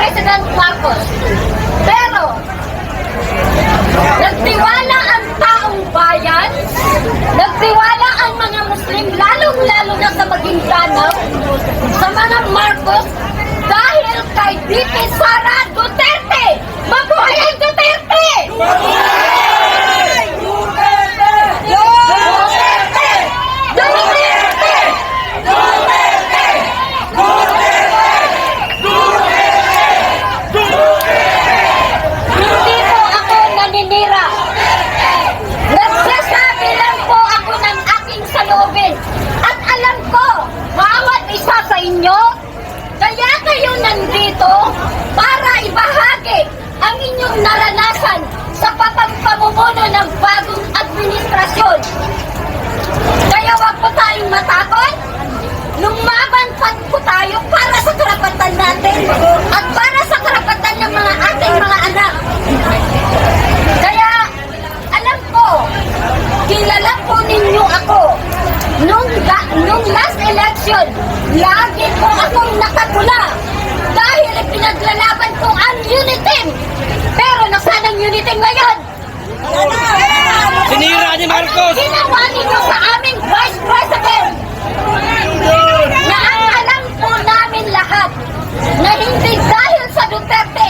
President Marcos. Matakot. Lumaban pa po tayo para sa karapatan natin at para sa karapatan ng mga ating mga anak. Kaya, alam ko, kilala po ninyo ako. Nung, ga- nung last election, lagi po akong nakatula dahil pinaglalaban ko ang Unitim. Pero nasaan ang Unitim ngayon? Sinira ni Marcos! Ginawa ninyo sa aming Vice President na ang alam po namin lahat na hindi dahil sa Duterte,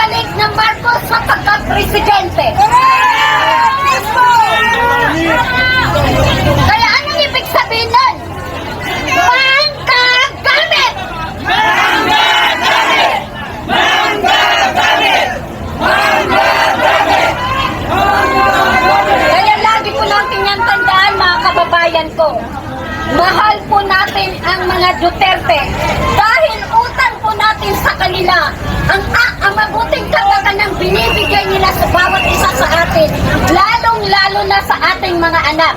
walang babalik na Marcos sa pagka-presidente. Kaya anong ibig sabihin nun? Pangkagamit! Kaya lagi po natin yan tandaan mga kababayan ko. Mahal po natin ang mga Duterte dahil utang po natin sa kanila ang, a- ang mabuting kataganang binibigay nila sa bawat isa sa atin, lalong-lalo na sa ating mga anak.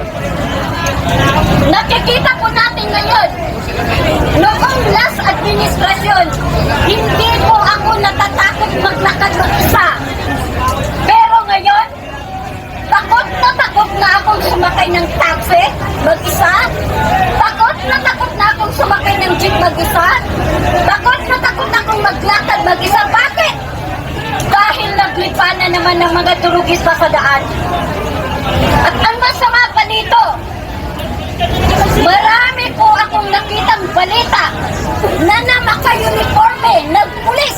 Nakikita po natin ngayon, noong last administrasyon, hindi po ako natatakot maglakad mag-isa. Pero ngayon, Takot na takot na akong sumakay ng taxi mag-isa. Takot na takot na akong sumakay ng jeep mag-isa. Takot na takot na akong maglakad mag-isa. Bakit? Dahil naglipa na naman ng mga turugis pa sa daan. At ang masama pa dito, marami po akong nakitang balita na namaka-uniforme, nagpulis.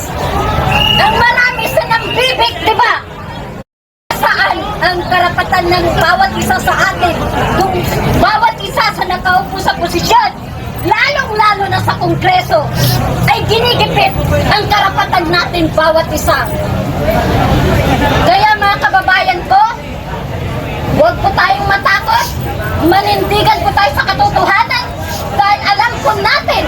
Ang marami sa nang bibig, di ba? saan ang karapatan ng bawat isa sa atin kung bawat isa sa nakaupo sa posisyon lalong-lalo na sa kongreso ay ginigipit ang karapatan natin bawat isa kaya mga kababayan ko huwag po tayong matakot manindigan po tayo sa katotohanan dahil alam po natin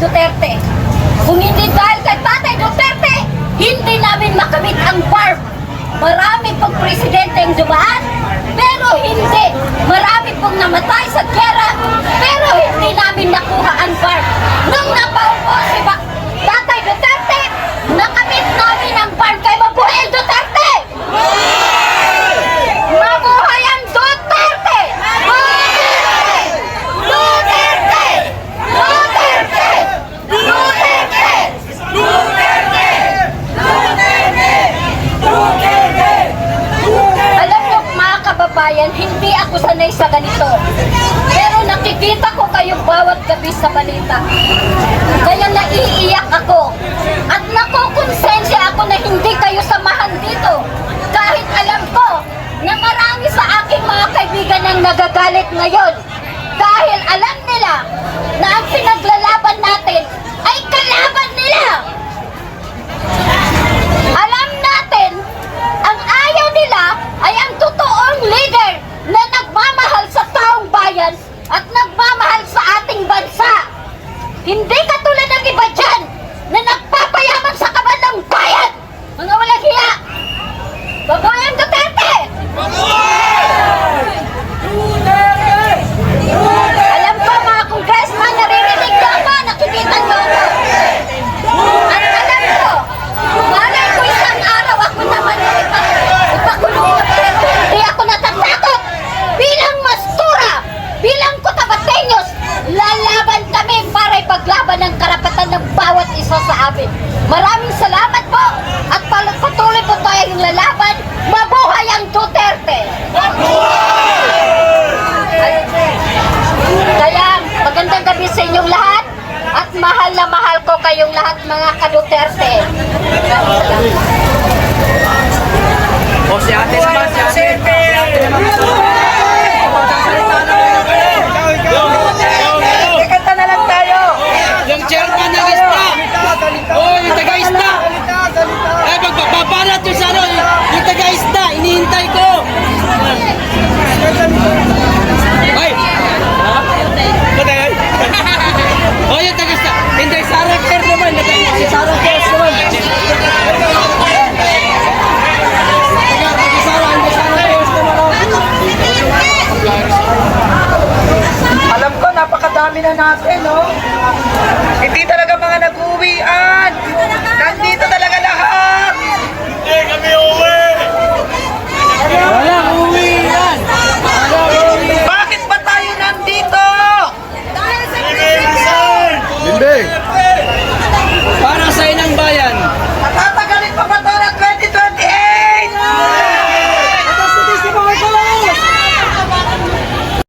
Duterte. Kung hindi dahil kay Tatay Duterte, hindi namin makamit ang farm. Marami pong presidente ang dumaan, pero hindi. Marami pong namatay sa gera, pero hindi namin nakuha ang farm. Nung napaupo si ba- Tatay Duterte, nakamit namin ang farm kay Mabuhay Duterte! Mabuhay ang Duterte! Duterte! Duterte! Duterte! Duterte! Alam niyo mga kababayan, hindi sanay sa ganito. Pero nakikita ko kayo bawat gabi sa balita. Kaya naiiyak ako. At nakukonsensya ako na ng bawat isa sa amin. Maraming salamat po at patuloy po tayong lalaban. Mabuhay ang Duterte! Kaya magandang gabi sa inyong lahat at mahal na mahal ko kayong lahat mga ka-Duterte. O si ate naman, si ate. Si. dami na natin, no? Hindi talaga